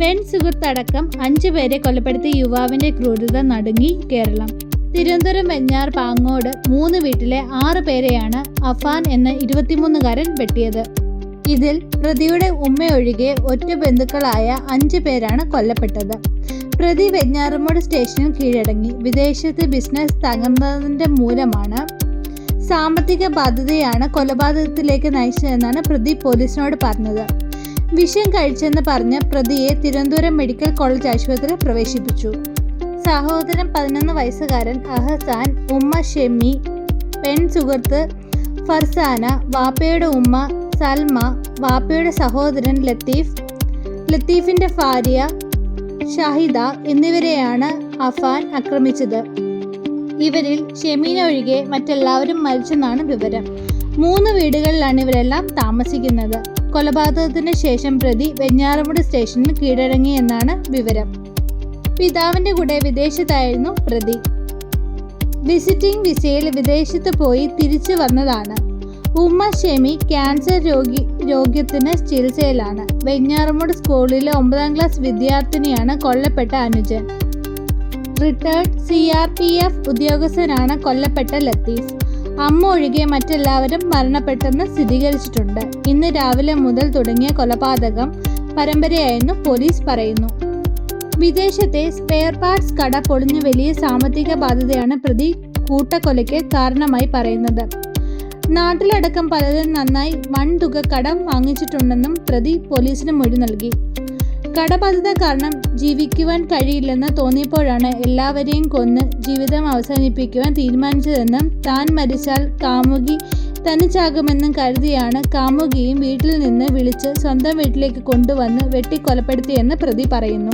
പെൺ സുഹൃത്തടക്കം അഞ്ചു പേരെ കൊലപ്പെടുത്തിയ യുവാവിന്റെ ക്രൂരത നടുങ്ങി കേരളം. തിരുവനന്തപുരം വെഞ്ഞാർ പാങ്ങോട് മൂന്ന് വീട്ടിലെ ആറ് പേരെയാണ് അഫാൻ എന്ന ഇരുപത്തിമൂന്നുകാരൻ വെട്ടിയത്. ഇതിൽ പ്രതിയുടെ ഉമ്മയൊഴികെ ഒറ്റ ബന്ധുക്കളായ അഞ്ചു പേരാണ് കൊല്ലപ്പെട്ടത്. പ്രതി വെഞ്ഞാറമ്മൂട് സ്റ്റേഷനിൽ കീഴടങ്ങി. വിദേശത്ത് ബിസിനസ് തകർന്നതിന്റെ മൂലമാണ് സാമ്പത്തിക ബാധ്യതയാണ് കൊലപാതകത്തിലേക്ക് നയിച്ചതെന്നാണ് പ്രതി പോലീസിനോട് പറഞ്ഞത്. വിഷം കഴിച്ചെന്ന് പറഞ്ഞ് പ്രതിയെ തിരുവനന്തപുരം മെഡിക്കൽ കോളേജ് ആശുപത്രിയിൽ പ്രവേശിപ്പിച്ചു. സഹോദരൻ പതിനൊന്ന് വയസ്സുകാരൻ അഹസാൻ ഉമ്മ ഷെമി പെൺ സുഹൃത്ത് ഫർസാന വാപ്പയുടെ ഉമ്മ സൽമ വാപ്പയുടെ സഹോദരൻ ലത്തീഫ് ലത്തീഫിന്റെ ഭാര്യ ഷാഹിദ എന്നിവരെയാണ് അഫാൻ ആക്രമിച്ചത്. ഇവരിൽ ഷെമീന ഒഴികെ മറ്റെല്ലാവരും മരിച്ചെന്നാണ് വിവരം. മൂന്ന് വീടുകളിലാണ് ഇവരെല്ലാം താമസിക്കുന്നത്. കൊലപാതകത്തിന് ശേഷം പ്രതി വെഞ്ഞാറമൂട് സ്റ്റേഷനിൽ കീഴടങ്ങിയെന്നാണ് വിവരം. പിതാവിന്റെ കൂടെ വിദേശത്തായിരുന്നു പ്രതി. വിസിറ്റിംഗ് വിസയിൽ വിദേശത്ത് പോയി തിരിച്ചു വന്നതാണ്. ഉമ്മ ഷെമി ക്യാൻസർ രോഗി രോഗ്യത്തിന് ചികിത്സയിലാണ്. വെഞ്ഞാറമൂട് സ്കൂളിലെ ഒമ്പതാം ക്ലാസ് വിദ്യാർത്ഥിനിയാണ് കൊല്ലപ്പെട്ട അനുജൻ. Retired C R P F ഉദ്യോഗസ്ഥനാണ് കൊല്ലപ്പെട്ട ലത്തീഫ് അമ്മ ഒഴികെ മറ്റെല്ലാവരും മരണപ്പെട്ടെന്ന് സ്ഥിരീകരിച്ചിട്ടുണ്ട്. ഇന്ന് രാവിലെ മുതൽ തുടങ്ങിയ കൊലപാതകം പരമ്പരയായെന്ന് പോലീസ് പറയുന്നു. വിദേശത്തെ സ്പെയർ പാർട്സ് കട പൊളിഞ്ഞ് വലിയ സാമ്പത്തിക ബാധ്യതയാണ് പ്രതി കൂട്ടക്കൊലയ്ക്ക് കാരണമായി പറയുന്നത്. നാട്ടിലടക്കം പലരും നന്നായി വൻ തുക കടം വാങ്ങിച്ചിട്ടുണ്ടെന്നും പ്രതി പോലീസിന് മൊഴി നൽകി. കടബാധ്യത കാരണം ജീവിക്കുവാൻ കഴിയില്ലെന്ന് തോന്നിയപ്പോഴാണ് എല്ലാവരെയും കൊന്ന് ജീവിതം അവസാനിപ്പിക്കുവാൻ തീരുമാനിച്ചതെന്നും താൻ മരിച്ചാൽ കാമുകി തനിച്ചാകുമെന്നും കരുതിയാണ് കാമുകിയും വീട്ടിൽ നിന്ന് വിളിച്ച് സ്വന്തം വീട്ടിലേക്ക് കൊണ്ടുവന്ന് വെട്ടിക്കൊലപ്പെടുത്തിയെന്ന് പ്രതി പറയുന്നു.